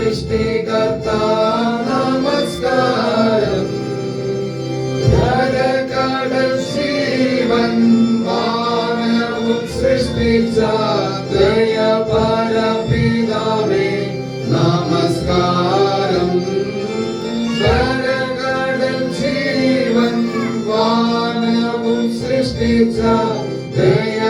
സൃഷ്ടികർത്ത നമസ്കാരം. കടൽ ശിവൻ വാനവും സൃഷ്ടിച്ച ദയ പരപിതാവേ നമസ്കാരം. കരകടൽ ജീവൻ വാനവും സൃഷ്ടിച്ച ദയ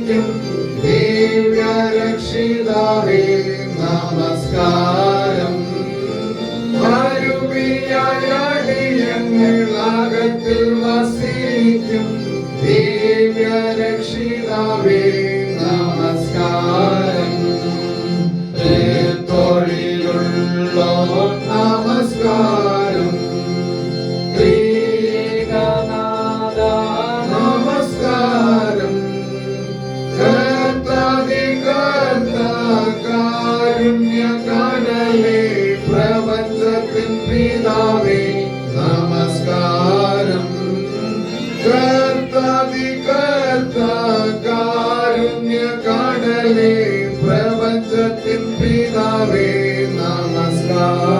സ്തുതിക്കും ദിവ്യ രക്ഷിതാവേ നമസ്കാരം ഞങ്ങളാകത്തിൽ വസിക്കും. ദിവ്യ രക്ഷിതാവേ കാരുണ്യ കടലേ പ്രപഞ്ചത്തിൻ പിതാവേ നമസ്കാരം. കർത്താതി കർത്ത കാരുണ്യ കടലേ പ്രപഞ്ചത്തിൻ പിതാവേ നമസ്കാരം.